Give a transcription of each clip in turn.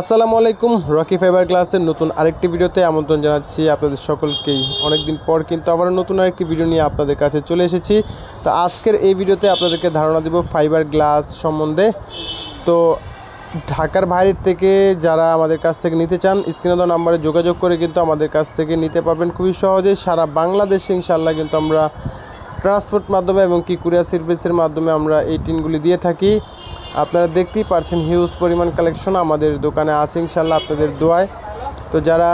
আসসালামু আলাইকুম, Rocky fibre ক্লাসের নতুন আরেকটি ভিডিওতে আমন্ত্রণ জানাচ্ছি আপনাদের সকলকেই। অনেকদিন পর কিন্তু আবার নতুন আরেকটি ভিডিও নিয়ে আপনাদের কাছে চলে এসেছি। তো আজকের এই ভিডিওতে আপনাদেরকে ধারণা দেব ফাইবার গ্লাস সম্বন্ধে। তো ঢাকার বাইরের থেকে যারা আমাদের কাছ থেকে নিতে চান, স্ক্রিনে দেওয়া নাম্বারে যোগাযোগ করে কিন্তু আমাদের কাছ থেকে নিতে পারবেন। খুবই সহজে সারা বাংলাদেশে ইনশাল্লাহ কিন্তু আমরা ট্রান্সপোর্ট মাধ্যমে এবং কি কুরিয়ার সার্ভিসের মাধ্যমে আমরা এই টিনগুলি দিয়ে থাকি। আপনারা দেখতেই পারছেন হিউজ পরিমাণ কালেকশন আমাদের দোকানে আছে ইনশাল্লাহ আপনাদের দোয়ায়। তো যারা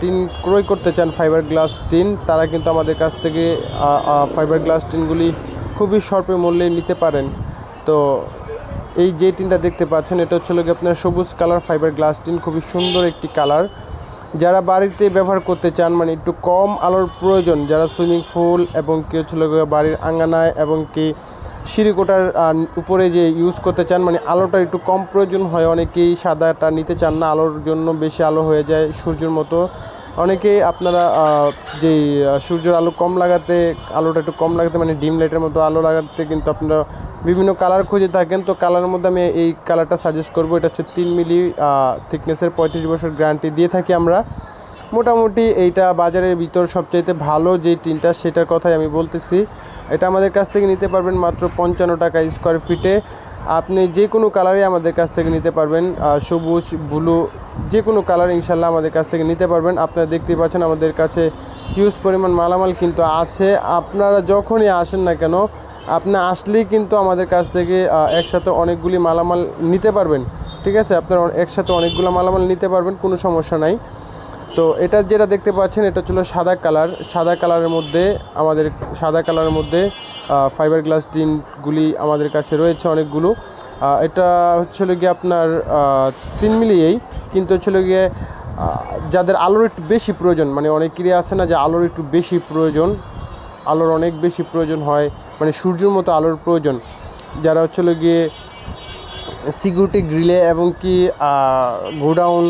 টিন ক্রয় করতে চান ফাইবার গ্লাস টিন, তারা কিন্তু আমাদের কাছ থেকে ফাইবার গ্লাস টিনগুলি খুবই স্বল্প মূল্যে নিতে পারেন। তো এই যে টিনটা দেখতে পাচ্ছেন, এটা হচ্ছে লোক আপনার সবুজ কালার ফাইবার গ্লাস টিন, খুবই সুন্দর একটি কালার যারা বাড়িতে ব্যবহার করতে চান মানে একটু কম আলোর প্রয়োজন, যারা সুইমিং পুল এবং কেউ ছিল বাড়ির আঙ্গানায় এবং কি সিঁড়িকোটার উপরে যে ইউজ করতে চান মানে আলোটা একটু কম প্রয়োজন হয়। অনেকেই সাদাটা নিতে চান না, আলোর জন্য বেশি আলো হয়ে যায় সূর্যের মতো। অনেকেই আপনারা যেই সূর্যের আলো কম লাগাতে, আলোটা একটু কম লাগাতে মানে ডিম লাইটের মতো আলো লাগাতে কিন্তু আপনারা বিভিন্ন কালার খুঁজে থাকেন। তো কালারের মধ্যে আমি এই কালারটা সাজেস্ট করব। এটা হচ্ছে তিন মিলি থিকনেসের পঁয়ত্রিশ বছর গ্যারান্টি দিয়ে থাকি আমরা। মোটামুটি এইটা বাজারের ভিতর সবচাইতে ভালো যে টিনটা, সেটার কথাই আমি বলতেছি। এটা আমাদের কাছ থেকে নিতে পারবেন মাত্র পঞ্চান্ন টাকা স্কোয়ার ফিটে আপনি যে কোনো কালারই আমাদের কাছ থেকে নিতে পারবেন সবুজ ব্লু যে কোনো কালার ইনশাল্লাহ আমাদের কাছ থেকে নিতে পারবেন। আপনারা দেখতেই পাচ্ছেন আমাদের কাছে হিউজ পরিমাণ মালামাল কিন্তু আছে। আপনারা যখনই আসেন না কেন, আপনি আসলেই কিন্তু আমাদের কাছ থেকে একসাথে অনেকগুলি মালামাল নিতে পারবেন। ঠিক আছে? আপনারা একসাথে অনেকগুলো মালামাল নিতে পারবেন, কোনো সমস্যা নাই। তো এটা যেটা দেখতে পাচ্ছেন, এটা ছিল সাদা কালার সাদা কালারের মধ্যে, আমাদের সাদা কালারের মধ্যে ফাইবার গ্লাস টিনগুলি আমাদের কাছে রয়েছে অনেকগুলো। এটা হচ্ছিল গিয়ে আপনার তিন মিলিয়েই, কিন্তু হচ্ছিল গিয়ে যাদের আলোর একটু বেশি প্রয়োজন মানে অনেকেরই আছে না যে আলোর একটু বেশি প্রয়োজন, আলোর অনেক বেশি প্রয়োজন হয় মানে সূর্যের মতো আলোর প্রয়োজন। যারা হচ্ছিল গিয়ে সিকিউরিটি গ্রিলে এবং কি গোডাউন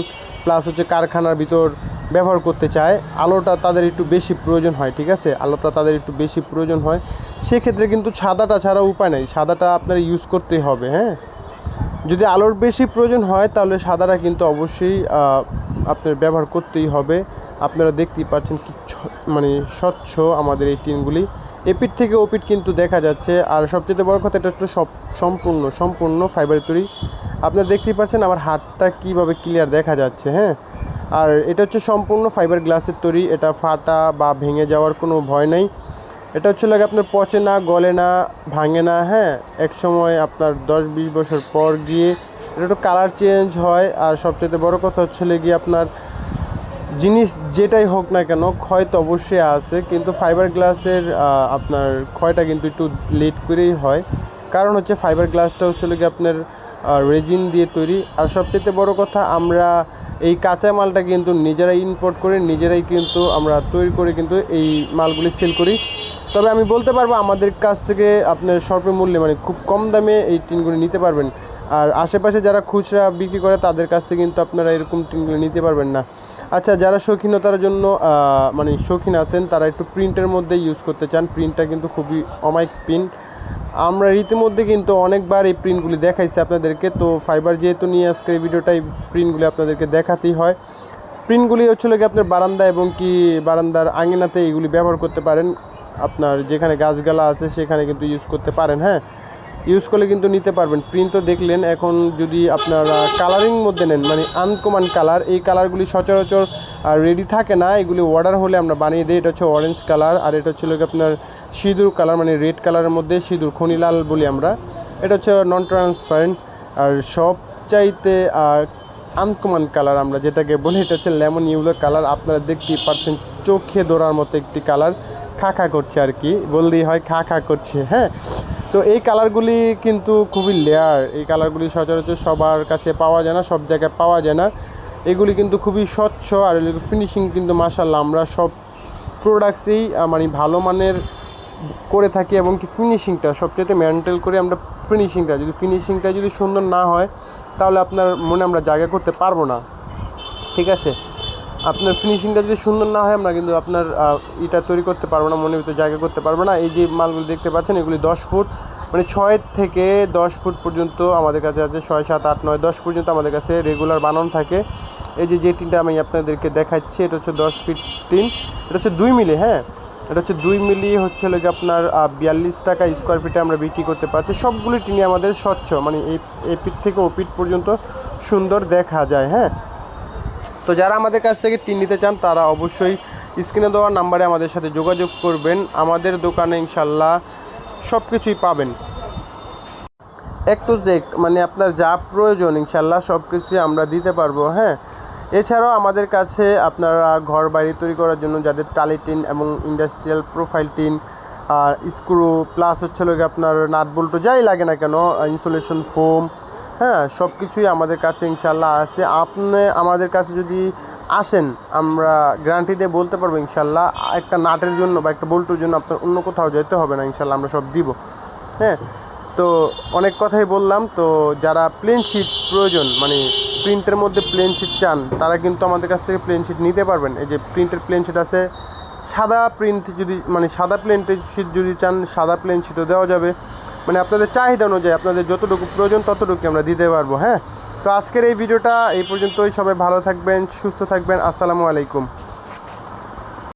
প্লাস হচ্ছে কারখানার ভিতর ব্যবহার করতে চায়, আলোটা তাদের একটু বেশি প্রয়োজন হয়, ঠিক আছে? আলোটা তাদের একটু বেশি প্রয়োজন হয়। সেক্ষেত্রে কিন্তু সাদাটা ছাড়া উপায় নেই, সাদাটা আপনার ইউজ করতেই হবে হ্যাঁ? যদি আলোর বেশি প্রয়োজন হয়, তাহলে সাদাটা কিন্তু অবশ্যই আপনার ব্যবহার করতেই হবে। আপনারা দেখতেই পাচ্ছেন কি মানে স্বচ্ছ আমাদের এই টিনগুলি। এপিট থেকে ওপিট কিন্তু দেখা যাচ্ছে, আর সবচেয়ে বড় কথা এটা হচ্ছে সব, সম্পূর্ণ সম্পূর্ণ ফাইবার তৈরি। আপনারা দেখতেই পাচ্ছেন আমার হাতটা কীভাবে ক্লিয়ার দেখা যাচ্ছে হ্যাঁ? আর এটা হচ্ছে সম্পূর্ণ ফাইবার গ্লাসের তৈরি। এটা ফাটা বা ভেঙে যাওয়ার কোনো ভয় নেই। এটা হচ্ছে লাগে আপনার পচে না, গলে না, ভাঙে না হ্যাঁ? এক সময় আপনার দশ বিশ বছর পর গিয়ে এটা একটু কালার চেঞ্জ হয়। আর সবচেয়ে বড় কথা হচ্ছে গিয়ে আপনার জিনিস যেটাই হোক না কেন, ক্ষয় তো অবশ্যই আছে। কিন্তু ফাইবার গ্লাসের আপনার ক্ষয়টা কিন্তু একটু লেট করেই হয়। কারণ হচ্ছে ফাইবার গ্লাসটা হচ্ছে গিয়ে আপনার রেজিন দিয়ে তৈরি। আর সবচেয়ে বড় কথা, আমরা এই কাঁচা মালটা কিন্তু নিজেরাই ইম্পোর্ট করে, নিজেরাই কিন্তু আমরা তৈরি করে কিন্তু এই মালগুলি সেল করি। তবে আমি বলতে পারব আমাদের কাছ থেকে আপনার স্বল্প মূল্যে মানে খুব কম দামে এই টিনগুলি নিতে পারবেন। আর আশেপাশে যারা খুচরা বিক্রি করে তাদের কাছ থেকে কিন্তু আপনারা এরকম টিনগুলি নিতে পারবেন না। আচ্ছা যারা শৌখিনতার জন্য মানে শৌখিন আছেন, তারা একটু প্রিন্টের মধ্যে ইউজ করতে চান। প্রিন্টটা কিন্তু খুবই অমায়িক প্রিন্ট আমরা ইতিমধ্যে কিন্তু অনেকবার এই প্রিন্টগুলি দেখাইছি আপনাদেরকে। তো ফাইবার যেহেতু নিয়ে আজকে এই ভিডিওটাই প্রিন্টগুলি আপনাদেরকে দেখাতেই হয়। প্রিন্টগুলি হচ্ছিল কি আপনার বারান্দা এবং কি বারান্দার আঙিনাতে এগুলি ব্যবহার করতে পারেন। আপনার যেখানে গাছগালা আছে সেখানে কিন্তু ইউজ করতে পারেন হ্যাঁ? ইউজ করলে কিন্তু নিতে পারবেন। প্রিন্ট তো দেখলেন, এখন যদি আপনারা কালারিং মধ্যে নেন মানে আনকমন কালার এই কালারগুলি সচরাচর আর রেডি থাকে না, এগুলি অর্ডার হলে আমরা বানিয়ে দিই। এটা হচ্ছে অরেঞ্জ কালার আর এটা হচ্ছিল কি আপনার সিঁদুর কালার মানে রেড কালারের মধ্যে সিঁদুর খনিলাল বলি আমরা। এটা হচ্ছে নন ট্রান্সপারেন্ট আর সবচাইতে আনকমন কালার আমরা যেটাকে বলি, এটা হচ্ছে লেমন ইউলো কালার আপনারা দেখতেই পাচ্ছেন, চোখে দৌড়ার মতো একটি কালার খা খা করছে আর কি, বললেই হয় খা খা করছে হ্যাঁ? তো এই কালারগুলি কিন্তু খুবই লেয়ার, এই কালারগুলি সচরাচর সবার কাছে পাওয়া যায় না, সব জায়গায় পাওয়া যায় না। এগুলি কিন্তু খুবই স্বচ্ছ আর ফিনিশিং কিন্তু মাসাল্লাহ আমরা সব প্রোডাক্টসেই মানে ভালো মানের করে থাকি এবং কি ফিনিশিংটা সবচেয়ে মেনটেন করে আমরা ফিনিশিংটা যদি ফিনিশিংটা যদি সুন্দর না হয়, তাহলে আপনার মনে আমরা জায়গা করতে পারব না। ঠিক আছে? আপনার ফিনিশিংটা যদি সুন্দর না হয়, আমরা কিন্তু আপনার ইটা তৈরি করতে পারব না, মনের ভিতরে জায়গা করতে পারব না। এই যে মালগুলো দেখতে পাচ্ছেন, এগুলি দশ ফুট মানে ছয় থেকে দশ ফুট পর্যন্ত আমাদের কাছে আছে, ছয়, সাত, আট, নয়, দশ পর্যন্ত আমাদের কাছে রেগুলার বানানো থাকে। এই যে যে টিনটা আমি আপনাদেরকে দেখাচ্ছি, এটা হচ্ছে দশ ফিট টিন এটা হচ্ছে দুই মিলি হ্যাঁ? এটা হচ্ছে দুই মিলি, হচ্ছে লোক আপনার বিয়াল্লিশ টাকা স্কোয়ার ফিটে আমরা বিক্রি করতে পারছি। সবগুলি টিনই আমাদের স্বচ্ছ মানে এই পিঠ থেকে ও পিঠ পর্যন্ত সুন্দর দেখা যায় হ্যাঁ? তো যারা আমাদের কাছ থেকে টিন নিতে চান, তারা অবশ্যই স্ক্রিনে দেওয়া নাম্বারে আমাদের সাথে যোগাযোগ করবেন। আমাদের দোকানে ইনশাল্লাহ সব কিছুই পাবেন। এক টু জেক মানে আপনার যা প্রয়োজন ইনশাল্লাহ সব কিছুই আমরা দিতে পারব হ্যাঁ? এছাড়াও আমাদের কাছে আপনারা ঘর বাড়ি তৈরি করার জন্য যাদের টালি টিন এবং ইন্ডাস্ট্রিয়াল প্রোফাইল টিন আর স্ক্রু প্লাস হচ্ছে লোক আপনার নাট বল্টু, যাই লাগে না কেন ইনসুলেশন ফোম হ্যাঁ সব কিছুই আমাদের কাছে ইনশাল্লাহ আছে। আপনি আমাদের কাছে যদি আসেন, আমরা গ্যারান্টি দিয়ে বলতে পারব ইনশাল্লাহ, একটা নাটের জন্য বা একটা বল্টুর জন্য আপনার অন্য কোথাও যেতে হবে না, ইনশাল্লাহ আমরা সব দিব। হ্যাঁ তো অনেক কথাই বললাম, তো যারা প্লেন শিট প্রয়োজন মানে প্রিন্টের মধ্যে প্লেন শিট চান, তারা কিন্তু আমাদের কাছ থেকে প্লেন শিট নিতে পারবেন। এই যে প্রিন্টের প্লেন শিট আছে, সাদা প্রিন্ট যদি মানে সাদা প্লেন শিট যদি চান, সাদা প্লেন শিটও দেওয়া যাবে। মানে আপনাদের চাহিদা অনুযায়ী আপনাদের যতটুকু প্রয়োজন ততটুকু আমরা দিতে পারব হ্যাঁ? তো আজকের এই ভিডিওটা এই পর্যন্তই। সবাই ভালো থাকবেন, সুস্থ থাকবেন। আসসালামু আলাইকুম।